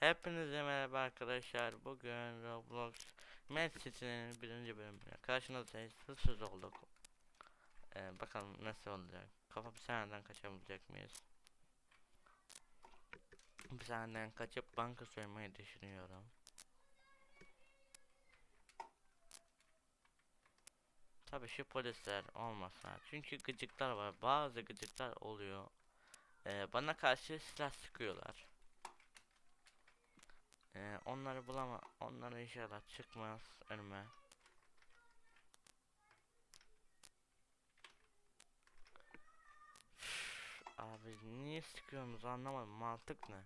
Hepinize merhaba arkadaşlar. Bugün Roblox Mad City'nin birinci bölümüne karşınızdayız. Hırsız olduk. Ee, bakalım nasıl olacak. Kafa hapishaneden kaçabilecek miyiz? Hapishaneden kaçıp banka soymayı düşünüyorum. Tabii şu polisler olmasa. Çünkü gıcıklar var. Bazı gıcıklar oluyor. Ee, bana karşı silah sıkıyorlar. Ee, onları bulama, onları inşallah çıkmaz önüme. Abi niye sıkıyorsunuz anlamadım mantık ne?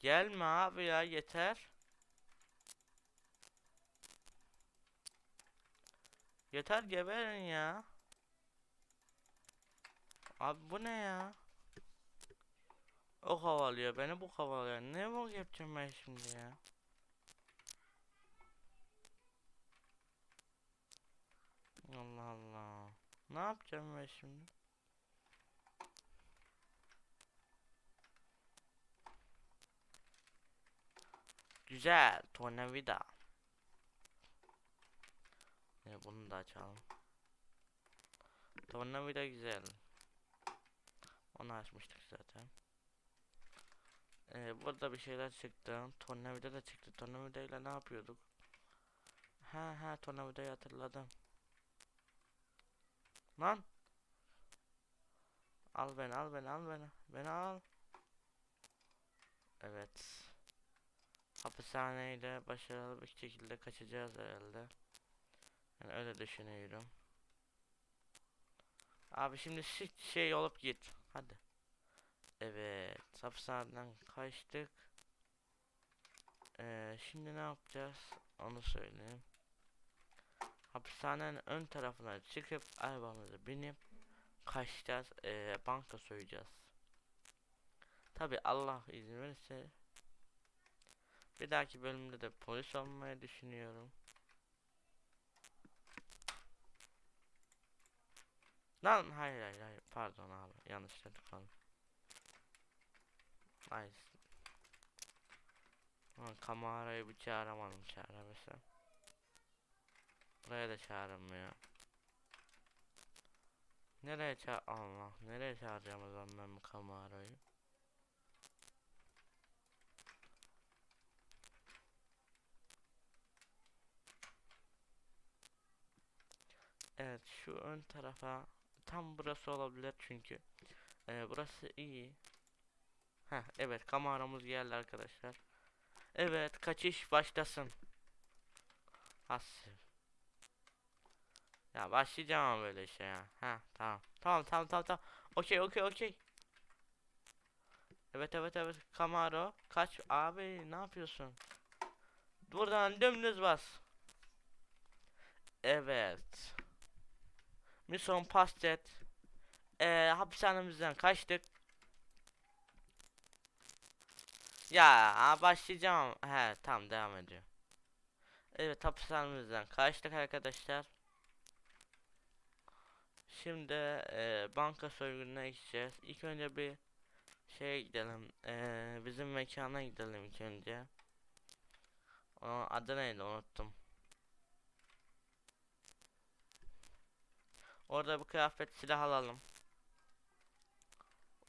Gelme abi ya yeter. Yeter geberin ya. Abi bu ne ya? O havalıyor beni bu havalıyor. Ne bok yapacağım ben şimdi ya? Allah Allah. Ne yapacağım ben şimdi? Güzel. Tornavida. Ya bunu da açalım. Tornavida güzel. Onu açmıştık zaten. Ee, burada bir şeyler çıktı. Tornavida da çıktı. Tornavida ile ne yapıyorduk? Ha ha tornavidayı hatırladım. Lan. Al beni al beni al beni. Beni al. Evet. Hapishaneyle başarılı bir şekilde kaçacağız herhalde. Yani öyle düşünüyorum. Abi şimdi şey olup git. Hadi. Evet. Hapishaneden kaçtık. Ee, şimdi ne yapacağız? Onu söyleyeyim. Hapishanenin ön tarafına çıkıp arabamıza binip kaçacağız. Ee, banka soyacağız. Tabi Allah izin verirse bir dahaki bölümde de polis olmayı düşünüyorum. Lan hayır hayır hayır pardon abi yanlış dedik oğlum. Ay. Lan kamerayı bir çağıramadım çağırabilsem. Buraya da çağırmıyor. Nereye çağır Allah nereye çağıracağım o zaman ben bu kamerayı? Evet şu ön tarafa tam burası olabilir çünkü Ee, burası iyi. Heh, evet kameramız geldi arkadaşlar. Evet kaçış başlasın. Hasır. Ya başlayacağım böyle şey ya. Ha tamam. Tamam tamam tamam tamam. Okey okey okey. Evet evet evet Camaro kaç abi ne yapıyorsun? Buradan dümdüz bas. Evet. Mission pastet. Ee, hapishanemizden kaçtık. Ya başlayacağım. He tamam devam ediyor. Evet hapishanemizden kaçtık arkadaşlar. Şimdi e, banka soygununa gideceğiz. İlk önce bir şeye gidelim. E, bizim mekana gidelim ilk önce. Onun adı neydi unuttum. Orada bir kıyafet silah alalım.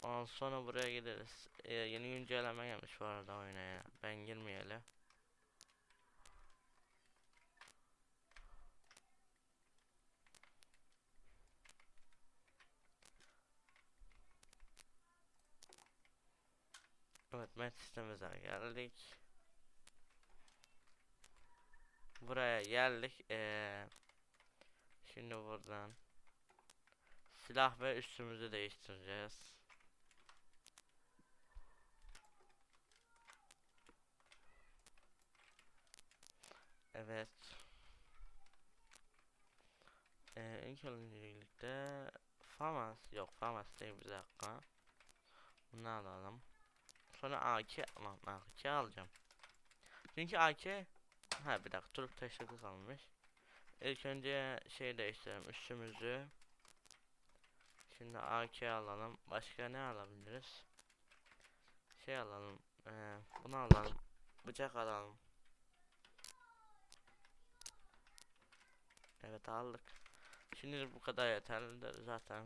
Ondan sonra buraya gideriz. Ee, yeni güncelleme gelmiş bu arada oyuna ya. Ben girmeyeli. Evet met sistemimize geldik. Buraya geldik. Ee, şimdi buradan silah ve üstümüzü değiştireceğiz. Evet. Ee, ilk öncelikle Famas yok Famas değil bir dakika. Bunu alalım. Sonra AK aman AK alacağım. Çünkü AK ha bir dakika Turk taşlıklı kalmış. İlk önce şey değiştirelim üstümüzü. Şimdi AK alalım. Başka ne alabiliriz? Şey alalım. Ee, bunu alalım. Bıçak alalım. Evet aldık. Şimdi bu kadar yeterlidir zaten.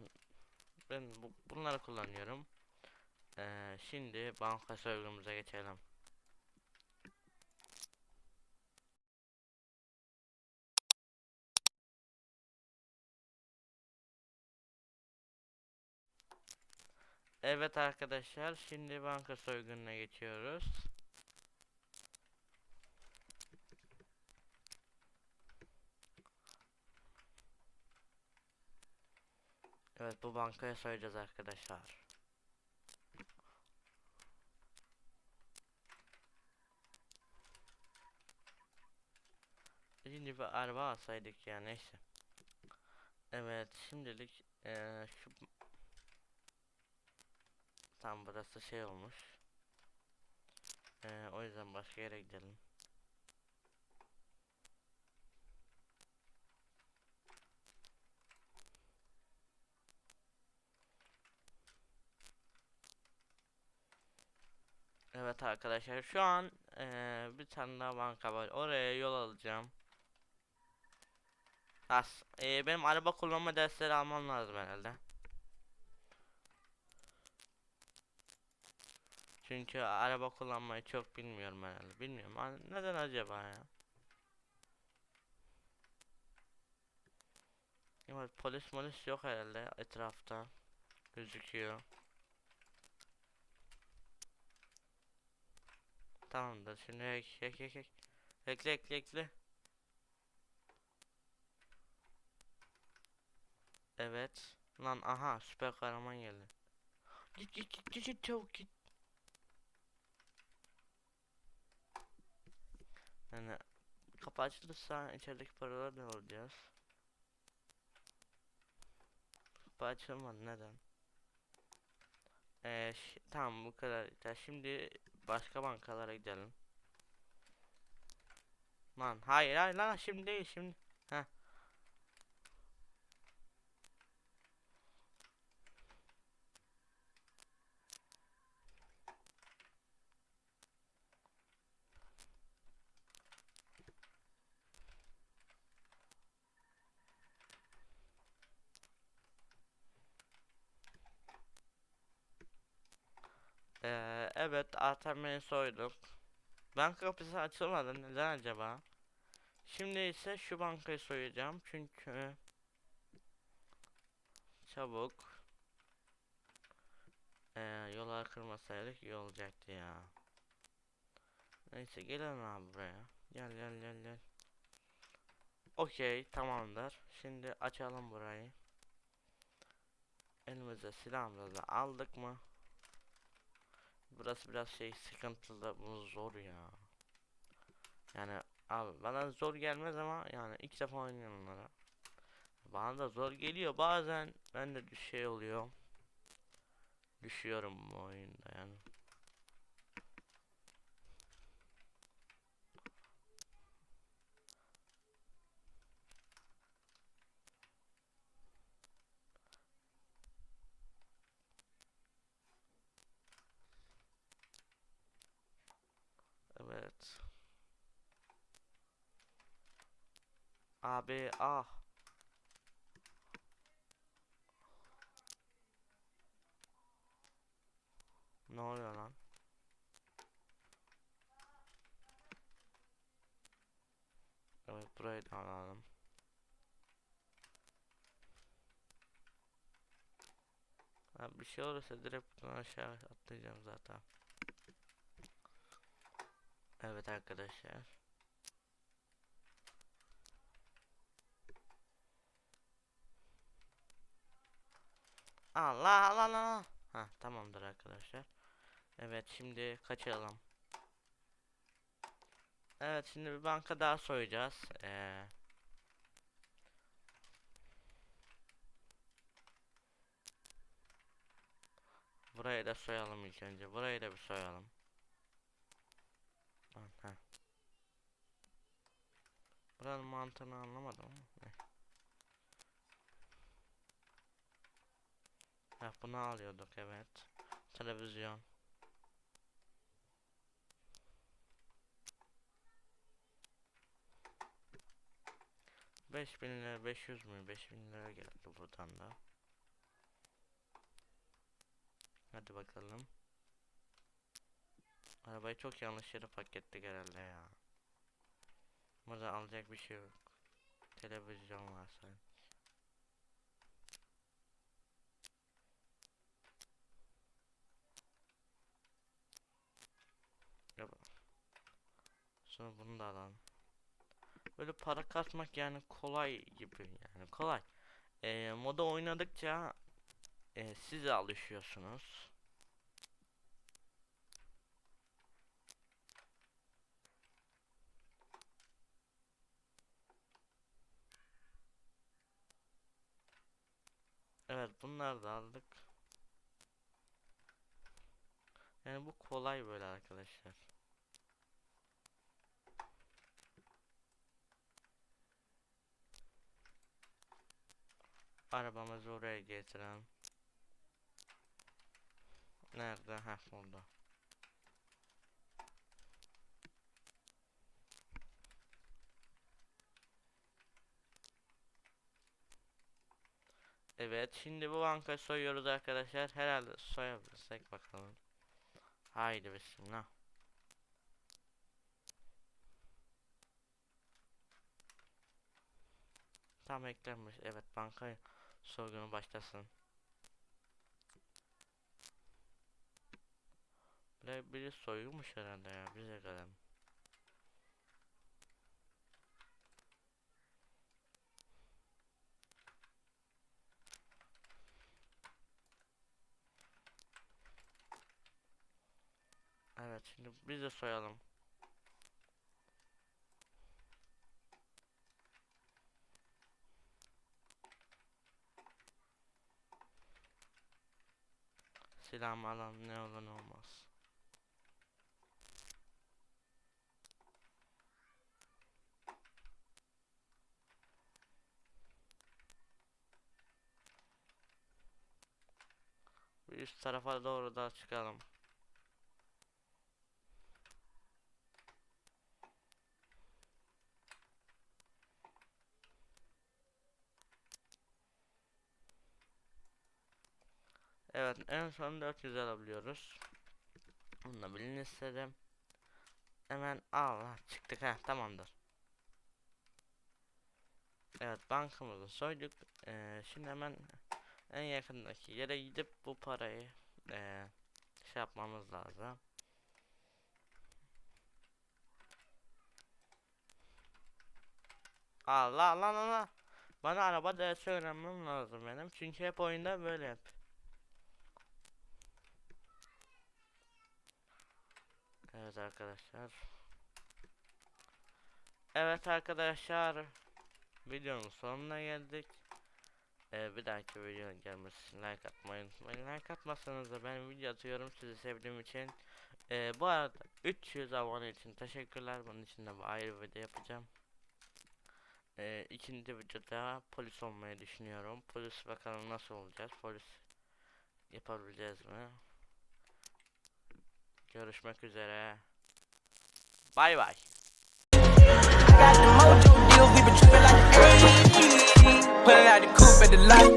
Ben bu, bunları kullanıyorum. Ee, şimdi banka soygunumuza geçelim. Evet arkadaşlar şimdi banka soygununa geçiyoruz. Evet bu bankaya soyacağız arkadaşlar. Şimdi bir araba alsaydık ya neyse. Evet şimdilik eee, şu tam burası şey olmuş. Eee, o yüzden başka yere gidelim. Evet arkadaşlar şu an eee, bir tane daha banka var. Oraya yol alacağım. As, eee, benim araba kullanma dersleri almam lazım herhalde. Çünkü araba kullanmayı çok bilmiyorum herhalde. Bilmiyorum. Neden acaba ya? Evet polis polis yok herhalde etrafta. Gözüküyor. Tamamdır. Şimdi ek ek ek ek. Ekle ekle ekle. Evet. Lan aha süper kahraman geldi. Git git git, git çabuk git. Yani kapı açılırsa içerideki paralar ne alacağız? Kapı açılmadı neden? Ee, tamam bu kadar. Ya şimdi başka bankalara gidelim. Lan hayır hayır lan şimdi değil şimdi. Heh. Ee, evet ATM'yi soyduk. Banka kapısı açılmadı neden acaba? Şimdi ise şu bankayı soyacağım çünkü çabuk ee, yola kırmasaydık iyi olacaktı ya. Neyse gelelim abi buraya. Gel gel gel gel. Okey tamamdır. Şimdi açalım burayı. Elimize silahımızı aldık mı? Burası biraz şey sıkıntılı bu zor ya. Yani abi bana zor gelmez ama yani ilk defa oynuyorum onlara. Bana da zor geliyor bazen ben de şey oluyor. Düşüyorum bu oyunda yani. Evet. Abi ah. Ne oluyor lan? Evet burayı da alalım. Ha, bir şey olursa direkt buradan aşağı atlayacağım zaten. Evet arkadaşlar. Allah Allah Allah. Ha tamamdır arkadaşlar. Evet şimdi kaçalım. Evet şimdi bir banka daha soyacağız. Ee, burayı da soyalım ilk önce. Burayı da bir soyalım. Ha, ha. Buranın mantığını anlamadım ama. ne. Ha bunu alıyorduk evet. Televizyon. Beş bin lira, beş yüz mü? Beş bin lira geldi buradan da. Hadi bakalım. Arabayı çok yanlış yere pakettik herhalde ya. Burada alacak bir şey yok. Televizyon var. Yap. Sonra bunu da alalım. Böyle para kasmak yani kolay gibi yani kolay. Ee, moda oynadıkça e, siz alışıyorsunuz. Evet bunları da aldık. Yani bu kolay böyle arkadaşlar. Arabamızı oraya getirelim. Nerede? Heh burada. Evet şimdi bu bankayı soyuyoruz arkadaşlar. Herhalde soyabilirsek bakalım. Haydi bismillah. Tam eklenmiş. Evet banka soygunu başlasın. Biri soyulmuş herhalde ya bize kadar. Evet şimdi biz de soyalım. Silahımı alalım ne olur ne olmaz. Bir üst tarafa doğru da çıkalım. Evet en son 400 alabiliyoruz. Bunu da bilin istedim. Hemen Allah çıktık ha tamamdır. Evet bankamızı soyduk. Ee, şimdi hemen en yakındaki yere gidip bu parayı ee, şey yapmamız lazım. Allah Allah Allah. Bana araba dersi öğrenmem lazım benim. Çünkü hep oyunda böyle hep. Evet arkadaşlar. Evet arkadaşlar. Videonun sonuna geldik. Ee, bir dahaki videonun gelmesi için like atmayı unutmayın. Like atmazsanız da ben video atıyorum sizi sevdiğim için. Ee, bu arada 300 abone için teşekkürler. Bunun için de bir ayrı video yapacağım. Ee, ikinci videoda polis olmayı düşünüyorum. Polis bakalım nasıl olacağız. Polis yapabileceğiz mi? Görüşmek üzere. Bay bay. Put it out the coop at the light.